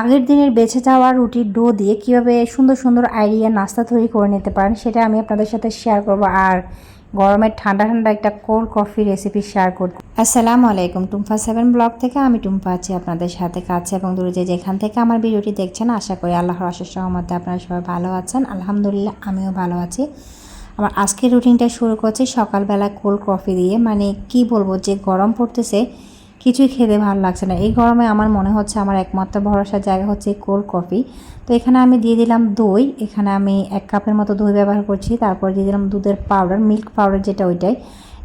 আগের দিনের বেঁচে যাওয়া রুটির ডো দিয়ে কীভাবে সুন্দর সুন্দর আইডিয়া নাস্তা তৈরি করে নিতে পারেন, সেটা আমি আপনাদের সাথে শেয়ার করব। আর গরমের ঠান্ডা ঠান্ডা একটা কোল্ড কফি রেসিপি শেয়ার করব। আসসালামু আলাইকুম টুম্পা সেভেন ব্লগ থেকে আমি টুম্পা আছি আপনাদের সাথে কাছে এবং দূরে যে যেখান থেকে আমার ভিডিওটি দেখছেন, আশা করি আল্লাহর অশেষ সহমতে আপনারা সবাই ভালো আছেন। আলহামদুলিল্লাহ, আমিও ভালো আছি। আমার আজকের রুটিনটা শুরু করছি সকালবেলা কোল্ড কফি দিয়ে। মানে কি বলব, যে গরম পড়তেছে কিছুই খেতে ভালো লাগছে না। এই গরমে আমার মনে হচ্ছে আমার একমাত্র ভরসার জায়গা হচ্ছে কোল্ড কফি তো এখানে আমি দিয়ে দিলাম দই, এখানে আমি এক কাপের মতো দই ব্যবহার করছি, তারপর দিয়ে দিলাম দুধের পাউডার মিল্ক পাউডার যেটা ওইটাই।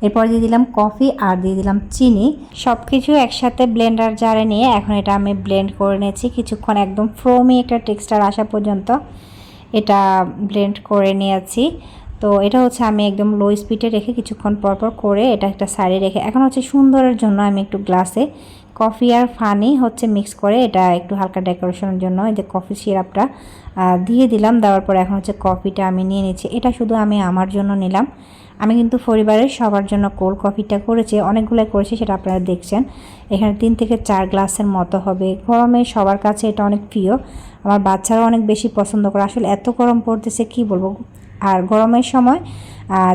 এরপর দিয়ে দিলাম কফি আর দিয়ে দিলাম চিনি। সব কিছু একসাথে ব্লেন্ডার জারে নিয়ে এখন এটা আমি ব্লেন্ড করে নিয়েছি। কিছুক্ষণ একদম ফ্রোমি একটা টেক্সচার আসা পর্যন্ত এটা ব্লেন্ড করে নিয়েছি। তো এটা হচ্ছে আমি একদম লো স্পিডে রেখে কিছুক্ষণ পরপর করে এটা একটা সাইডে রেখে, এখন হচ্ছে সুন্দরের জন্য আমি একটু গ্লাসে কফি আর ফানি হচ্ছে মিক্স করে এটা একটু হালকা ডেকোরেশনের জন্য, এই যে কফি সিরাপটা দিয়ে দিলাম, দেওয়ার পর এখন হচ্ছে কফিটা আমি নিয়ে নিচ্ছি। এটা শুধু আমি আমার জন্য নিলাম। আমি কিন্তু পরিবারের সবার জন্য কোল্ড কফিটা করেছি অনেকগুলো করেছি, সেটা আপনারা দেখছেন। এখানে তিন থেকে চার গ্লাসের মতো হবে। গরমে সবার কাছে এটা অনেক প্রিয়। আমার বাচ্চারা অনেক বেশি পছন্দ করে। আসলে এত গরম পড়তেছে, কি বলব? আর গরমের সময়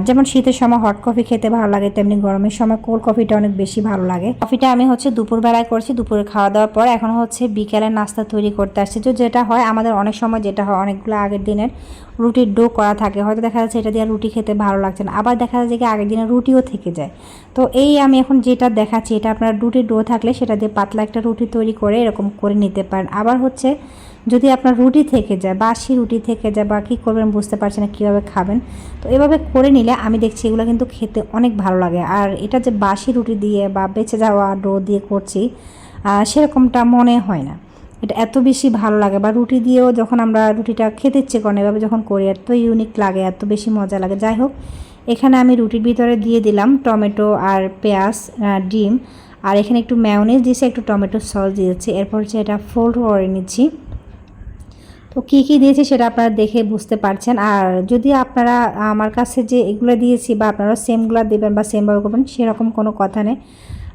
যেমন শীতের সময় হট কফি খেতে ভালো লাগে, তেমনি গরমের সময় কোল্ড কফিটা অনেক বেশি ভালো লাগে। কফিটা আমি হচ্ছে দুপুরবেলায় করছি, দুপুরে খাওয়া দাওয়ার পর এখন হচ্ছে বিকেলের নাস্তা তৈরি করতে আসছি। তো যেটা হয়, আমাদের অনেক সময় যেটা হয়, অনেকগুলো আগের দিনের রুটির ডো করা থাকে। হয়তো দেখা যাচ্ছে এটা দিয়ে রুটি খেতে ভালো লাগছে না, আবার দেখা যাচ্ছে কি আগের দিনের রুটিও থেকে যায়। তো এই আমি এখন যেটা দেখাচ্ছি, এটা আপনার রুটির ডো থাকলে সেটা দিয়ে পাতলা একটা রুটি তৈরি করে এরকম করে নিতে পারেন। আবার হচ্ছে যদি আপনার রুটি থেকে যায়, বাসি রুটি থেকে যায় বা কী করবেন বুঝতে পারছেন না কীভাবে খাবেন, তো এভাবে করে নিলে আমি দেখছি এগুলো কিন্তু খেতে অনেক ভালো লাগে। আর এটা যে বাসি রুটি দিয়ে বা বেঁচে যাওয়া ডো দিয়ে করছি সেরকমটা মনে হয় না। এটা এত বেশি ভালো লাগে বা রুটি দিয়েও যখন আমরা রুটিটা খেতে ইচ্ছে করেন এভাবে যখন করি, এত ইউনিক লাগে, এত বেশি মজা লাগে। যাই হোক, এখানে আমি রুটির ভিতরে দিয়ে দিলাম টমেটো আর পেঁয়াজ ডিম। আর এখানে একটু ম্যাওনিজ দিয়েছি, একটু টমেটো সস দিয়েছি। এরপর হচ্ছে এটা ফোল্ড করে নিচ্ছি। তো কী কী দিয়েছি সেটা আপনারা দেখে বুঝতে পারছেন। আর যদি আপনারা আমার কাছে যে এগুলো দিয়েছি বা আপনারা সেমগুলো দেবেন বা সেমভাবে করবেন, সেরকম কোনো কথা নেই।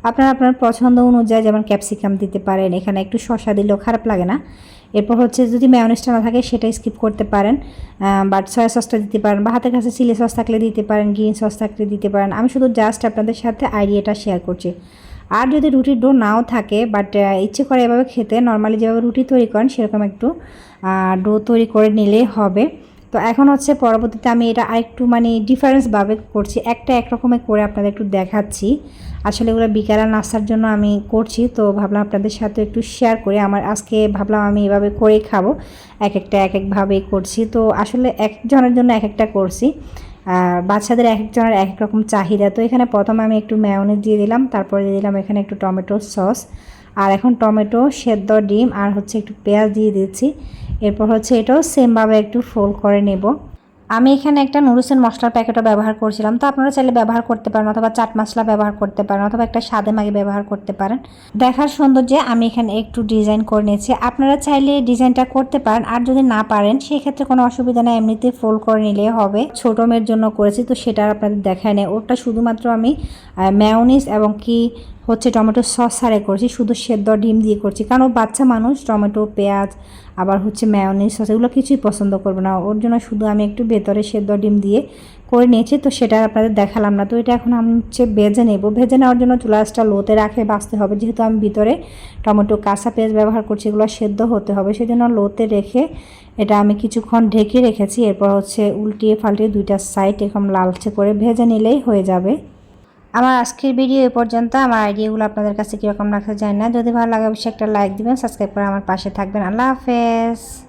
আপনারা আপনার পছন্দ অনুযায়ী যেমন ক্যাপসিকাম দিতে পারেন, এখানে একটু শশা দিলেও খারাপ লাগে না। এরপর হচ্ছে যদি ম্যায়োনিজটা না থাকে সেটা স্কিপ করতে পারেন বাট সয়া সসটা দিতে পারেন বা হাতের কাছে চিলি সস থাকলে দিতে পারেন গ্রিন সস থাকলে দিতে পারেন। আমি শুধু জাস্ট আপনাদের সাথে আইডিয়াটা শেয়ার করছি। আর যদি রুটির ডো নাও থাকে বাট ইচ্ছে করে এভাবে খেতে নর্মালি যেভাবে রুটি তৈরি করেন, সেরকম একটু ডো তৈরি করে নিলেই হবে। তো এখন হচ্ছে পরবর্তীতে আমি এটা আরেকটু মানে ডিফারেন্সভাবে করছি, একটা একরকমের করে আপনাদের একটু দেখাচ্ছি। আসলে এগুলো বিকালে নাস্তার জন্য আমি করছি, তো ভাবলাম আপনাদের সাথে একটু শেয়ার করে। আমার আজকে ভাবলাম আমি এভাবে করেই খাব, এক একটা, এক একভাবে করছি। তো আসলে একজনের জন্য এক একটা করছি। আর বাচ্চাদের এক একজনের এক এক রকম চাহিদা। তো এখানে প্রথমে আমি একটু ম্যায়নিজ দিয়ে দিলাম, তারপরে দিয়ে দিলাম এখানে একটু টমেটো সস আর এখন টমেটো সেদ্ধ ডিম আর হচ্ছে একটু পেঁয়াজ দিয়ে দিচ্ছি। এরপর হচ্ছে এটাও সেমভাবে একটু ফোল্ড করে নেব। আমি এখানে একটা নুডলসের মশলার প্যাকেটও ব্যবহার করছিলাম। তো আপনারা চাইলে ব্যবহার করতে পারেন অথবা চাট মশলা ব্যবহার করতে পারেন অথবা একটা সাদে মাগে ব্যবহার করতে পারেন। দেখার সৌন্দর্যে আমি এখানে একটু ডিজাইন করে নিয়েছি। আপনারা চাইলে ডিজাইনটা করতে পারেন। আর যদি না পারেন, সেক্ষেত্রে কোনো অসুবিধা নেই। এমনিতে ফোল্ড করে নিলে হবে। ছোটো মেয়ের জন্য করেছি, তো সেটা আপনাদের দেখায় নেই। ওটা শুধুমাত্র আমি ম্যাওনিস এবং কি হচ্ছে টমেটো সস ছাড়াই করছি, শুধু সেদ্ধ ডিম দিয়ে করছি। কারণ ও বাচ্চা মানুষ, টমেটো, পেঁয়াজ, আবার হচ্ছে ম্যায়োনিজ সস এগুলো কিছুই পছন্দ করবে না। ওর জন্য শুধু আমি একটু ভেতরে সেদ্ধ ডিম দিয়ে করে নিয়েছি, তো সেটা আপনাদের দেখালাম না। তো এটা এখন আমি হচ্ছে ভেজে নেব। ভেজে নেওয়ার জন্য চুলাসটা লোতে রাখে, বাঁচতে হবে। যেহেতু আমি ভিতরে টমেটো কাঁচা পেঁয়াজ ব্যবহার করছি, এগুলো সেদ্ধ হতে হবে। সেজন্য লোতে রেখে এটা আমি কিছুক্ষণ ঢেকে রেখেছি। এরপর হচ্ছে উল্টিয়ে ফাল্টিয়ে দুইটা সাইড এরকম লালচে করে ভেজে নিলেই হয়ে যাবে। আমার আজকের ভিডিও এ পর্যন্ত। আমার আইডিয়াগুলো আপনাদের কাছে কীরকম রাখতে যায় না। যদি ভালো লাগে অবশ্যই একটা লাইক দিবেন, সাবস্ক্রাইব করে আমার পাশে থাকবেন। আল্লাহ হাফেজ।